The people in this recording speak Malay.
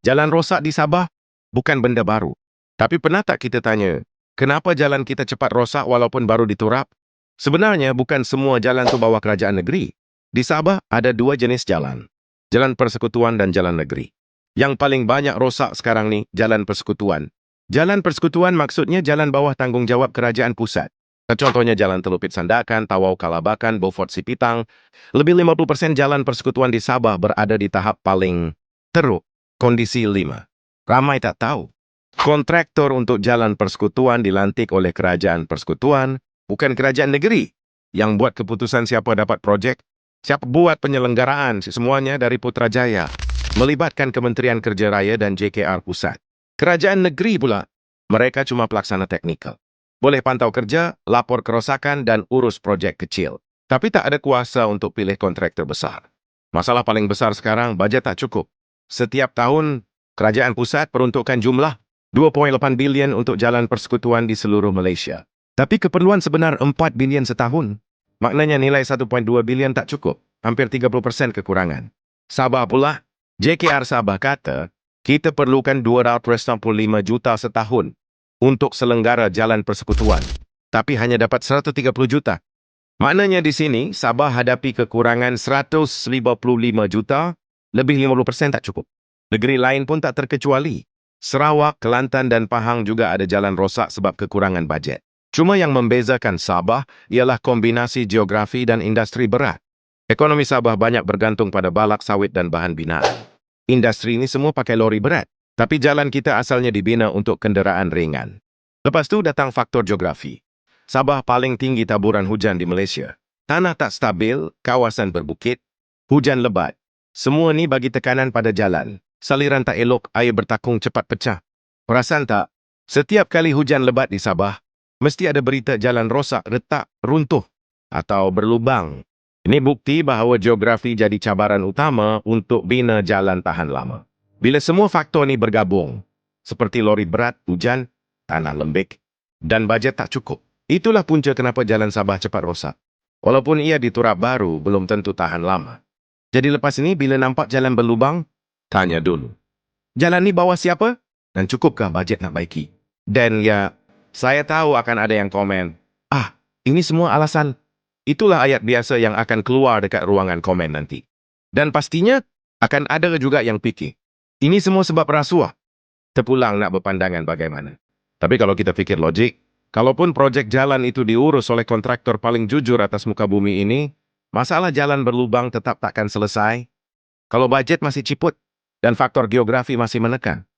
Jalan rosak di Sabah bukan benda baru. Tapi pernah tak kita tanya, kenapa jalan kita cepat rosak walaupun baru diturap? Sebenarnya bukan semua jalan tu bawah kerajaan negeri. Di Sabah ada dua jenis jalan. Jalan persekutuan dan jalan negeri. Yang paling banyak rosak sekarang ni, jalan persekutuan. Jalan persekutuan maksudnya jalan bawah tanggungjawab kerajaan pusat. Contohnya Jalan Telupit Sandakan, Tawau Kalabakan, Beaufort Sipitang. Lebih 50% jalan persekutuan di Sabah berada di tahap paling teruk, kondisi 5. Ramai tak tahu. Kontraktor untuk jalan persekutuan dilantik oleh kerajaan persekutuan, bukan kerajaan negeri. Yang buat keputusan siapa dapat projek, siapa buat penyelenggaraan, semuanya dari Putrajaya. Melibatkan Kementerian Kerja Raya dan JKR Pusat. Kerajaan negeri pula, mereka cuma pelaksana teknikal. Boleh pantau kerja, lapor kerosakan dan urus projek kecil. Tapi tak ada kuasa untuk pilih kontraktor besar. Masalah paling besar sekarang, bajet tak cukup. Setiap tahun, kerajaan pusat peruntukkan jumlah 2.8 bilion untuk jalan persekutuan di seluruh Malaysia. Tapi keperluan sebenar 4 bilion setahun. Maknanya nilai 1.2 bilion tak cukup. Hampir 30% kekurangan. Sabah pula, JKR Sabah kata, kita perlukan 265 juta setahun untuk selenggara jalan persekutuan, tapi hanya dapat 130 juta. Maknanya di sini, Sabah hadapi kekurangan 155 juta, lebih 50% tak cukup. Negeri lain pun tak terkecuali. Sarawak, Kelantan dan Pahang juga ada jalan rosak sebab kekurangan bajet. Cuma yang membezakan Sabah ialah kombinasi geografi dan industri berat. Ekonomi Sabah banyak bergantung pada balak sawit dan bahan binaan. Industri ini semua pakai lori berat. Tapi jalan kita asalnya dibina untuk kenderaan ringan. Lepas tu datang faktor geografi. Sabah paling tinggi taburan hujan di Malaysia. Tanah tak stabil, kawasan berbukit, hujan lebat. Semua ni bagi tekanan pada jalan. Saliran tak elok, air bertakung cepat pecah. Perasan tak? Setiap kali hujan lebat di Sabah, mesti ada berita jalan rosak, retak, runtuh atau berlubang. Ini bukti bahawa geografi jadi cabaran utama untuk bina jalan tahan lama. Bila semua faktor ini bergabung, seperti lori berat, hujan, tanah lembik, dan bajet tak cukup, itulah punca kenapa jalan Sabah cepat rosak. Walaupun ia diturap baru, belum tentu tahan lama. Jadi lepas ini, bila nampak jalan berlubang, tanya dulu. Jalan ni bawa siapa? Dan cukupkah bajet nak baiki? Dan ya, saya tahu akan ada yang komen, ah, ini semua alasan. Itulah ayat biasa yang akan keluar dekat ruangan komen nanti. Dan pastinya, akan ada juga yang fikir, ini semua sebab rasuah. Terpulang nak berpandangan bagaimana. Tapi kalau kita fikir logik, kalaupun projek jalan itu diurus oleh kontraktor paling jujur atas muka bumi ini, masalah jalan berlubang tetap takkan selesai. Kalau bajet masih ciput dan faktor geografi masih menekan.